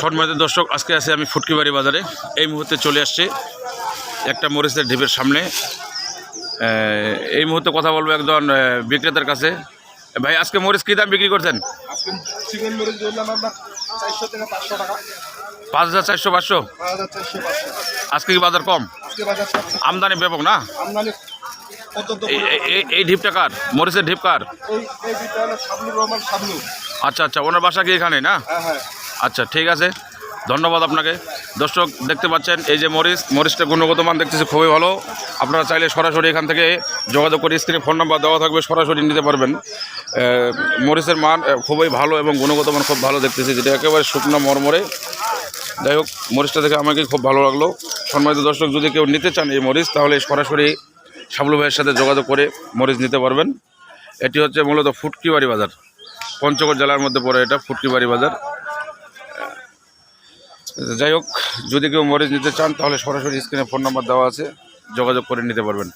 সম্মানিত দর্শক আজকে আছি আমি ফুটকিবাড়ি বাজারে। এই মুহূর্তে চলে আসছি একটা মরিচের ঢিপের সামনে। এই মুহূর্তে কথা বলব একজন বিক্রেতার কাছে। ভাই আজকে মরিচ কী দাম বিক্রি করছেন? পাঁচ হাজার চারশো পাঁচশো? আজকে কি বাজার কম? আমদানি ব্যাপক না? এই- ঢিপটা কার? মরিচের ঢিপ কার? আচ্ছা আচ্ছা ওনার বাসা কি এখানে না? হ্যাঁ হ্যাঁ। আচ্ছা ঠিক আছে। ধন্যবাদ আপনাকে। দর্শক, দেখতে পাচ্ছেন, এই যে মরিচ, মরিচটা গুণগত মান দেখতেছি খুবই ভালো। আপনারা চাইলে সরাসরি এখান থেকে যোগাযোগ করে স্ক্রিনে ফোন নাম্বার দেওয়া থাকবে, সরাসরি নিতে পারবেন। মরিচের মান খুবই ভালো এবং গুণগত মান খুব ভালো দেখতেছি, যেটা একেবারে শুকনো মরমরে। যাই হোক, মরিচটা দেখে আমাকে খুব ভালো লাগল। সম্মানিত দর্শক, যদি কেউ নিতে চান এই মরিচ, তাহলে সরাসরি শাবলু ভাইয়ের সাথে যোগাযোগ করে মরিচ নিতে পারবেন। এটি হচ্ছে মূলত ফুটকিবাড়ি বাজার। পঞ্চগড় জেলার মধ্যে পড়ে এটা ফুটকিবাড়ি বাজার। যাই হোক, যদি কেউ মরিচ নিতে চান, তাহলে সরাসরি স্ক্রিনে ফোন নাম্বার দেওয়া আছে, যোগাযোগ করে নিতে পারবেন।